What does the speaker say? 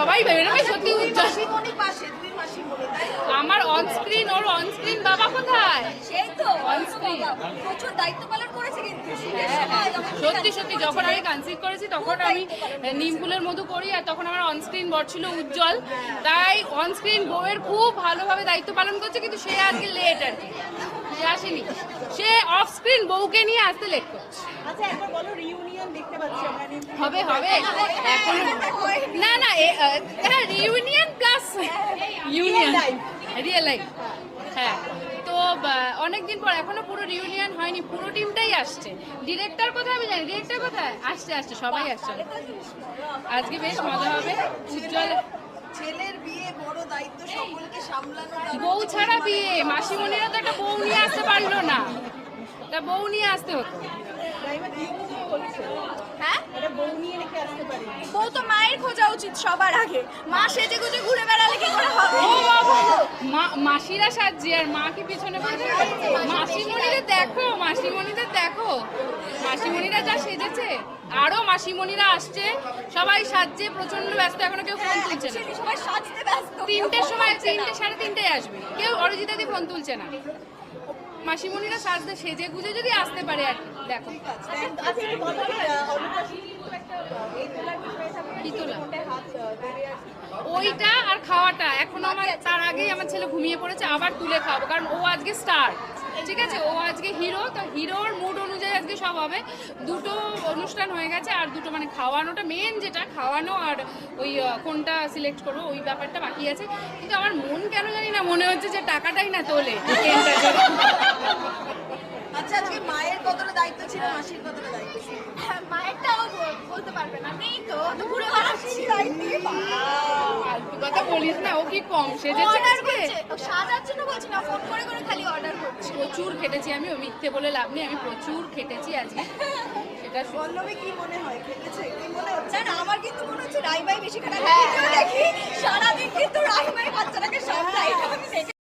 সবাই বেরোবে সত্যি তাই তো? আমার অন স্ক্রিন ওর অন স্ক্রিন বাবা কোথায়? সেই তো screen। প্রচুর দায়িত্ব পালন করেছে কিন্তু হ্যাঁ, যখন সত্যি সত্যি যখন আমি কনসিভ করেছি তখন আমি নিমফুলের মধু করি আর তখন আমার অন স্ক্রিন বর ছিল উজ্জ্বল। তাই অন স্ক্রিন বউয়ের খুব ভালোভাবে দায়িত্ব পালন করছে কিন্তু সে আজকে লেট আর সে আসেনি। সে অফ স্ক্রিন বউকে নিয়ে আসতে লেট করছে। আচ্ছা একবার বলো রিউনিয়ন দেখতে পাচ্ছি আমরা হবে হবে। এখন না না reunion plus union real life হ্যাঁ। তো অনেক দিন পর এখনও পুরো রিউনিয়ন হয়নি পুরো টিমটাই আসছে। ডিরেক্টর কোথায় আমি জানি ডিরেক্টর কোথায়? আসছে আসছে সবাই আসছে। আজকে বেশ মজা হবে। উজ্জ্বল ছেলের বিয়ে বড় দায়িত্ব সকলকে সামলানো বউ ছাড়া বিয়ে মাসিমণিরা তো একটা বউ নিয়ে আসতে পারল না। তা বউ নিয়ে আসতে হতো রাইমা দিদিও বলছে হ্যাঁ একটা বউ নিয়ে রেখে আসতে পারি বউ তো মায়ের খোঁজা উচিত সবার আগে মা সেজে গুজে ঘুরে বেড়ালে কি করে হবে মা- মাসিরা সাজছে আর মা কি পিছনে বসে মাসিমণিদের দেখো মাসিমণিদের দেখো মাসিমণিরা যা সেজেছে আরও মাসিমণিরা আসছে সবাই সাজছে প্রচণ্ড ব্যস্ত এখনও কেউ ফোন তুলছে না সবাই সাজতে ব্যস্ত তিনটের সময় তিনটে সাড়ে তিনটেয় আসবে কেউ অরিজিতা দি ফোন তুলছে না মাসিমণিরা সাজতে সেজে গুজে যদি আসতে পারে আর কি, দেখো আচ্ছা একটু বলো যে, আহ, অনুপ্রাস কিন্তু একটা আহ, এই তোলার বিষয়ে থাকে কি তোলা? কোনটায় হাত আহ, দেবে আর কি। ওইটা আর খাওয়াটা। এখন আমার তার আগেই আমার ছেলে ঘুমিয়ে পড়েছে আবার তুলে খাব কারণ ও আজকে স্টার ঠিক আছে? ও আজকে হিরো তো হিরোর মুড অনুযায়ী আজকে সব হবে। দুটো অনুষ্ঠান হয়ে গেছে আর দুটো মানে খাওয়ানোটা মেন যেটা খাওয়ানো আর ওই কোনটা সিলেক্ট করব ওই ব্যাপারটা বাকি আছে। কিন্তু আমার মন কেন জানি না মনে হচ্ছে যে টাকাটাই না তোলে। আচ্ছা আজকে মায়ের কতটা দায়িত্ব ছিল মাসির কতটা দায়িত্ব ছিল? মায়েরটাও বলতে পারবে না। নেই তো তো ঘুরে বেড়াচ্ছি ফালতু কথা বলিস না ও কি কম সেজেছে? অর্ডার আজকে? করছে সাজার জন্য বলছি না ফোন করে করে খালি অর্ডার করছে। প্রচুর খেটেছি আমি ও মিথ্যে বলে লাভ নেই আমি প্রচুর খেটেছি আজকে। সেটা সত্যি। কি মনে হয় খেটেছে? কি মনে হচ্ছে? না আমার কিন্তু মনে হচ্ছে রাইবাই বেশি খারাপ। হ্যাঁ দেখি সারাদিন কিন্তু রাইবাই বাচ্চাটাকে